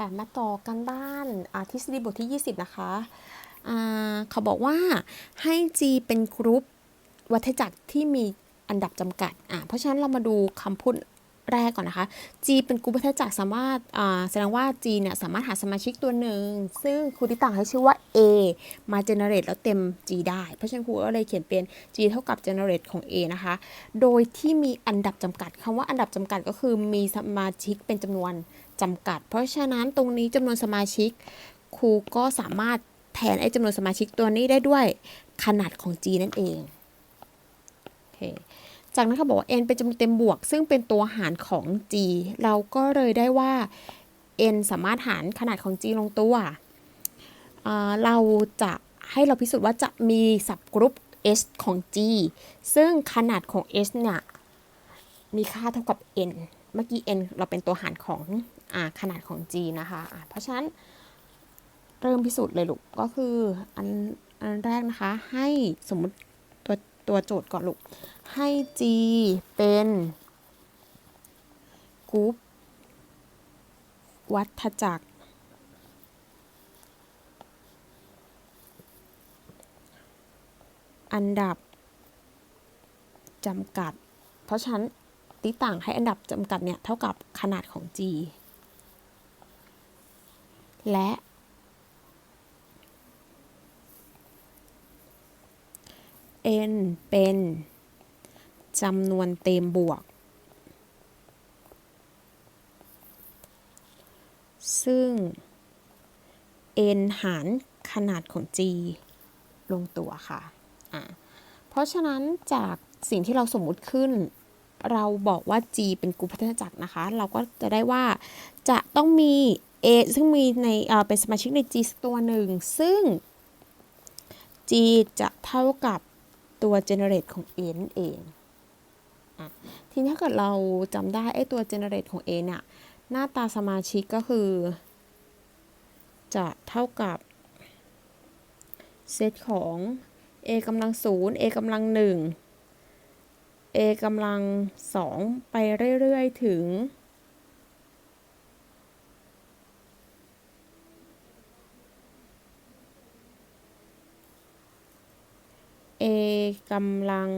ค่ะมาต่อกันบ้านอ่าทฤษฎีบทที่ 20 นะคะเขาบอกว่าให้ G เป็นกรุ๊ปวัฏจักรที่มีอันดับจำกัด เพราะฉะนั้นเรามาดูคำพูด แรกก่อนนะคะ G เป็นกรุ๊ปวัฏจักรสามารถแสดงว่า G เนี่ยสามารถหาสมาชิกตัวหนึ่ง ซึ่งครูติต่างให้ชื่อว่า A มา generate แล้วเต็ม G ได้ เพราะฉะนั้นครูก็เลยเขียนเป็น G เท่ากับ generate ของ A นะคะ โดยที่มีอันดับจำกัดคำว่าอันดับจำกัดก็คือมีสมาชิกเป็นจำนวนจำกัด เพราะฉะนั้นตรงนี้จำนวนสมาชิกครูก็สามารถแทนไอ้จำนวนสมาชิกตัวนี้ได้ด้วยขนาดของ G นั่นเอง โอเค จากนั้นเขาบอกว่า n เป็นจำนวนเต็มบวก ซึ่งเป็นตัวหารของ g เราก็เลยได้ว่า n สามารถหารขนาดของ g ลงตัว เราจะให้เราพิสูจน์ว่าจะมีสับกรุ๊ป s ของ g ซึ่งขนาดของ s เนี่ยมีค่าเท่ากับ n เมื่อกี้ n เราเป็นตัวหารของอขนาดของ g นะคะะเพราะฉะนั้นเริ่มพิสูจน์เลยลูก ก็คืออันอันแรกนะคะ ให้สมมติ ตัวตัวโจทย์ก่อนลูก ให้ G เป็นกรุ๊ปวัฏจักร อันดับจำกัด เพราะฉะนั้นติต่างให้อันดับจำกัดเนี่ย เท่ากับขนาดของ G และ n เป็นจำนวนเต็มบวก ซึ่ง n หารขนาดของ g ลงตัวค่ะะเพราะฉะนั้นจากสิ่งที่เราสมมุติขึ้น เราบอกว่า g เป็นกลุ่มพัฒนาจักรนะคะ เราก็จะได้ว่าจะต้องมี a ซึ่งมีในเป็นสมาชิกใน g ตัวหนึ่ง ซึ่ง g จะเท่ากับ ตัว generate ของ a นั่นเองอทีนี้ถ้าเกิดเราจำได้ไอ้ตัว generate ของ a เนี่ยหน้าตาสมาชิกก็คือ จะเท่ากับเซตของ a กำลังศูนย์ a กำลังหนึ่ง a กำลังสองไปเรื่อย ๆ ถึง a กำลัง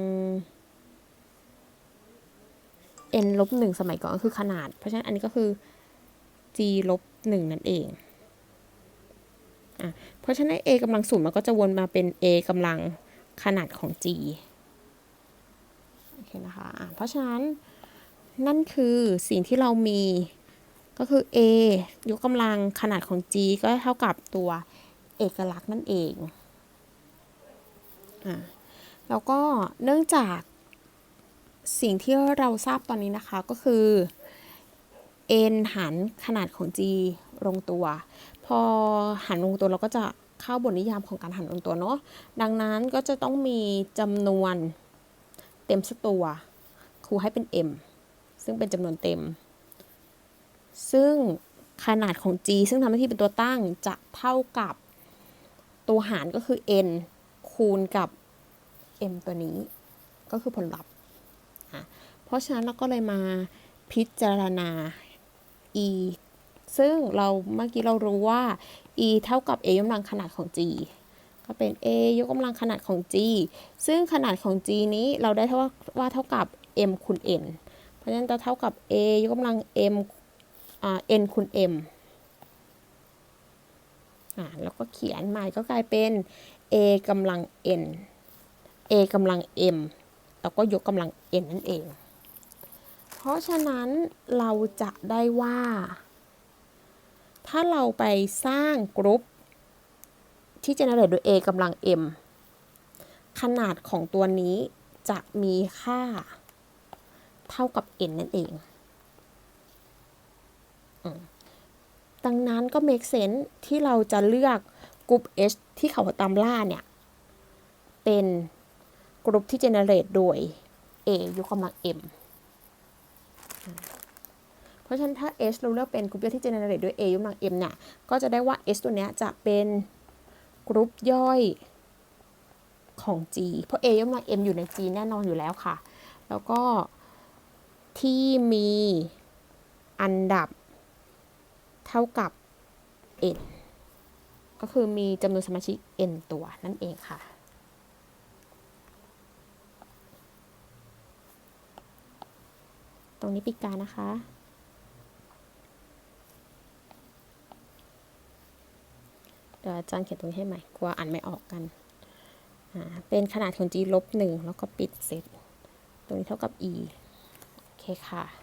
n ลบหนึ่งสมัยก่อนก็คือขนาด เพราะฉะนั้นอันนี้ก็คือ g ลบหนึ่งนั่นเองอะเพราะฉะนั้น a กำลังศูนย์มันก็จะวนมาเป็น a กำลังขนาดของ g โอเคนะคะะเพราะฉะนั้นนั่นคือสิ่งที่เรามีก็คือ a ยกกำลังขนาดของ g ก็เท่ากับตัวเอกลักษณ์นั่นเอง อะแล้วก็เนื่องจากสิ่งที่เราทราบตอนนี้นะคะก็คือ n หารขนาดของ g ลงตัว พอหันลงตัวเราก็จะเข้าบทนิยามของการหันลงตัวเนาะดังนั้นก็จะต้องมีจำนวนเต็มสักตัว ครูให้เป็น m ซึ่งเป็นจำนวนเต็ม ซึ่งขนาดของ g ซึ่งทำหน้าที่เป็นตัวตั้งจะเท่ากับตัวหารก็คือ n คูณกับ m ตัวนี้ ก็คือผลลัพธ์ เพราะฉะนั้นเราก็เลยมาพิจารณา e ซึ่งเราเมื่อกี้เรารู้ว่า e เท่ากับ a ยกกำลังขนาดของ g ก็เป็น a ยกกำลังขนาดของ g ซึ่งขนาดของ g นี้เราได้เท่าว่าเท่ากับ m คูณ n เพราะฉะนั้นจะเท่ากับ a ยกกำลัง m อ่า n คูณ m อ่าแล้วก็เขียนใหม่ก็กลายเป็น a กำลัง n a กำลัง m แล้วก็ยกกำลัง n นั่นเอง เพราะฉะนั้นเราจะได้ว่า ถ้าเราไปสร้างกรุ๊ปที่ generate โดย a กำลัง m ขนาดของตัวนี้จะมีค่าเท่ากับ n นั่นเอง ดังนั้นก็ make sense ที่เราจะเลือก รุ๊ป H ที่เขาตามล่าเนี่ย เป็นกรุ๊ปที่ generate โดย A ยกกำลัง M เพราะฉะนั้นถ้า S เราเลือกเป็นกรุ๊ปที่ generate ด้วย A ยกกำลัง M เนี่ย ก็จะได้ว่า S ตัวเนี้ยจะเป็นกรุ๊ปย่อยของ G เพราะ A ยกกำลัง M อยู่ใน G แน่นอนอยู่แล้วค่ะ แล้วก็ที่มีอันดับเท่ากับ n ก็คือมีจำนวนสมาชิก n ตัวนั่นเองค่ะ ตรงนี้ปีกการนะคะเดี๋ยวอาจารย์เขียนตรงนี้ให้ใหม่กลัวอ่านไม่ออกกัน เป็นขนาดของ g ลบหนึ่งแล้วก็ปิดเสร็จ ตรงนี้เท่ากับ e โอเคค่ะ